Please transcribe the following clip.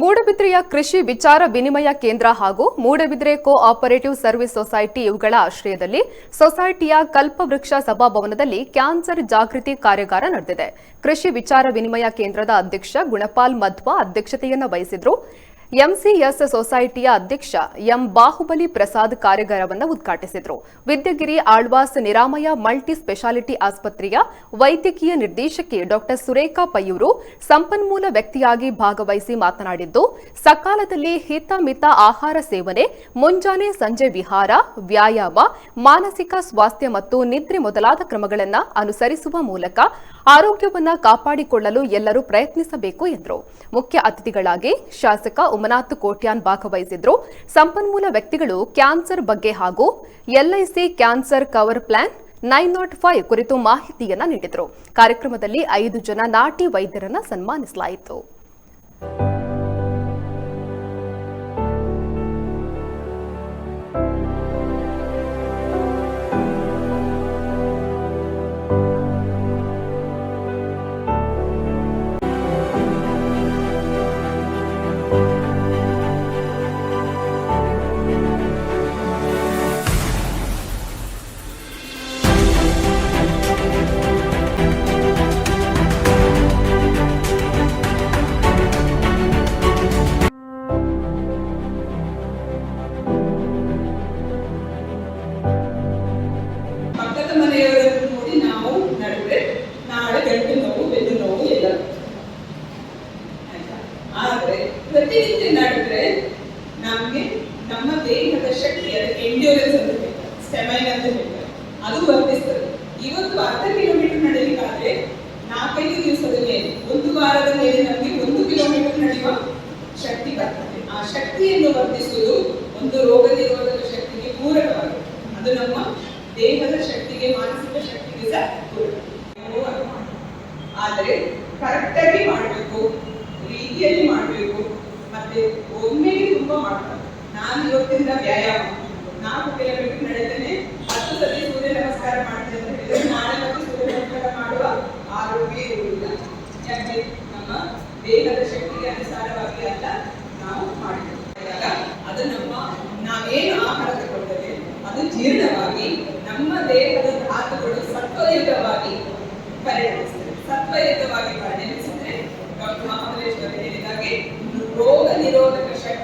ಮೂಡಬಿದ್ರೆಯ ಕೃಷಿ ವಿಚಾರ ವಿನಿಮಯ ಕೇಂದ್ರ ಹಾಗೂ Moodbidri cooperative service society ಇವುಗಳ ಆಶ್ರಯದಲ್ಲಿ ಸೊಸೈಟಿಯ ಕಲ್ಪವೃಕ್ಷ ಸಭಾಭವನದಲ್ಲಿ ಕ್ಯಾನ್ಸರ್ ಜಾಗೃತಿ ಕಾರ್ಯಾಗಾರ ನಡೆದಿದೆ. ಕೃಷಿ ವಿಚಾರ ವಿನಿಮಯ ಕೇಂದ್ರದ ಅಧ್ಯಕ್ಷ ಗುಣಪಾಲ್ ಮಧ್ವಾ ಅಧ್ಯಕ್ಷತೆಯನ್ನು ವಹಿಸಿದ್ರು. ಎಂಸಿಎಸ್ ಸೊಸೈಟಿಯ ಅಧ್ಯಕ್ಷ ಎಂ ಬಾಹುಬಲಿ ಪ್ರಸಾದ್ ಕಾರ್ಯಾಗಾರವನ್ನು ಉದ್ಘಾಟಿಸಿದರು. ವಿದ್ಯಗಿರಿ ಆಳ್ವಾಸ್ ನಿರಾಮಯ ಮಲ್ಟಿ ಸ್ಪೆಷಾಲಿಟಿ ಆಸ್ಪತ್ರೆಯ ವೈದ್ಯಕೀಯ ನಿರ್ದೇಶಕಿ ಡಾಕ್ಟರ್ ಸುರೇಖಾ ಪಯ್ಯೂರು ಸಂಪನ್ಮೂಲ ವ್ಯಕ್ತಿಯಾಗಿ ಭಾಗವಹಿಸಿ ಮಾತನಾಡಿದ್ದು, ಸಕಾಲದಲ್ಲಿ ಹಿತಮಿತ ಆಹಾರ ಸೇವನೆ, ಮುಂಜಾನೆ ಸಂಜೆ ವಿಹಾರ, ವ್ಯಾಯಾಮ, ಮಾನಸಿಕ ಸ್ವಾಸ್ಥ್ಯ ಮತ್ತು ನಿದ್ರೆ ಮೊದಲಾದ ಕ್ರಮಗಳನ್ನು ಅನುಸರಿಸುವ ಮೂಲಕ ಆರೋಗ್ಯವನ್ನ ಕಾಪಾಡಿಕೊಳ್ಳಲು ಎಲ್ಲರೂ ಪ್ರಯತ್ನಿಸಬೇಕು ಎಂದರು. ಮುಖ್ಯ ಅತಿಥಿಗಳಾಗಿ ಶಾಸಕ ಉಮನಾಥ್ ಕೋಟ್ಯಾನ್ ಭಾಗವಹಿಸಿದ್ರು. ಸಂಪನ್ಮೂಲ ವ್ಯಕ್ತಿಗಳು ಕ್ಯಾನ್ಸರ್ ಬಗ್ಗೆ ಹಾಗೂ LIC cancer cover plan nine not five ಕುರಿತು ಮಾಹಿತಿಯನ್ನ ನೀಡಿದರು. ಕಾರ್ಯಕ್ರಮದಲ್ಲಿ ಐದು ಜನ ನಾಟಿ ವೈದ್ಯರನ್ನ ಸನ್ಮಾನಿಸಲಾಯಿತು. ನಾಳೆ ನೋವು ಬೆನ್ನು ನೋವು ಎಲ್ಲ? ಆದ್ರೆ ಪ್ರತಿನಿತ್ಯ ನಡೆದ್ರೆ ನಮ್ಗೆ ನಮ್ಮ ದೇಹದ ಶಕ್ತಿ ಅದಕ್ಕೆ ಎಂಡ್ಯೂರೆನ್ಸ್ ಅಂತ ಹೇಳ್ತಾರೆ ಸ್ಟೆಮೈನ್ ಅಂತ ಹೇಳ್ತಾರೆ ಅದು ವರ್ತಿಸ್ತದೆ ಇವತ್ತು ಅರ್ಧ ಕಿಲೋಮೀಟರ್ ನಡೆಯಲಿಕ್ಕಾದ್ರೆ ನಾಲ್ಕೈದು ದಿವಸದ ಮೇಲೆ ಒಂದು ವಾರದ ಮೇಲೆ ನಮಗೆ ಒಂದು ಕಿಲೋಮೀಟರ್ ನಡೆಯುವ ಶಕ್ತಿ ಬರ್ತದೆ ಆ ಶಕ್ತಿಯನ್ನು ವರ್ತಿಸುವುದು ಒಂದು ರೋಗ ನಿರೋಧಕ ಶಕ್ತಿಗೆ ಪೂರಕವಾಗಿದೆ ಅದು ನಮ್ಮ ದೇಹದ ಶಕ್ತಿಗೆ, ಮಾನಸಿಕ ಶಕ್ತಿಗೆ ಸಹ ಪೂರಕ ನೀವು ಅದು ಮಾಡಿ. ಆದ್ರೆ ಕರೆಕ್ಟಾಗಿ ಮಾಡಬೇಕು ರೀತಿಯಲ್ಲಿ ಮಾಡಬೇಕು, ಮತ್ತೆ ಒಮ್ಮೆಗೆ ತುಂಬಾ ಮಾಡ್ತಾರೆ. ನಾನು ಇವತ್ತಿಂದ ವ್ಯಾಯಾಮ ನಾಲ್ಕು ಕಿಲೋಮೀಟರ್ ನಡೆದೇನೆ ಹತ್ತು ಸತಿ ಸೂರ್ಯ ನಮಸ್ಕಾರ ಮಾಡ್ತೇನೆ ಅಂತ ಹೇಳಿದ್ರೆ ನಾಳೆ ಮತ್ತೆ ಸೂರ್ಯ ನಮಸ್ಕಾರ ಮಾಡುವ ಆರೋಗ್ಯ ಇರುವುದಿಲ್ಲ. ಯಾಕೆ? ನಮ್ಮ ದೇಹದ ಶಕ್ತಿಗೆ ಅನುಸಾರವಾಗಿ ಅಲ್ಲ ನಾವು ಮಾಡಬೇಕು ಅದು ನಮ್ಮ, ನಾವೇನು ಆಹಾರ ತಗೊಳ್ತೇವೆ, ಅದು ಜೀರ್ಣವಾಗಿ ನಮ್ಮ ದೇಹದ ಧಾತುಗಳು ಸತ್ವಯುತವಾಗಿ ಪರಿಣಮಿಸ್ತದೆ ಸತ್ವಯುತವಾಗಿ ಪರಿಣಮಿಸಿದ್ರೆ ಡಾಕ್ಟರ್ ಮಹಾಬಲೇಶ್ವರ ಹೇಳಿದಾಗೆ ರೋಗ ನಿರೋಧಕ ಶಕ್ತಿ ವರ್ಧಿಸ್ತದೆ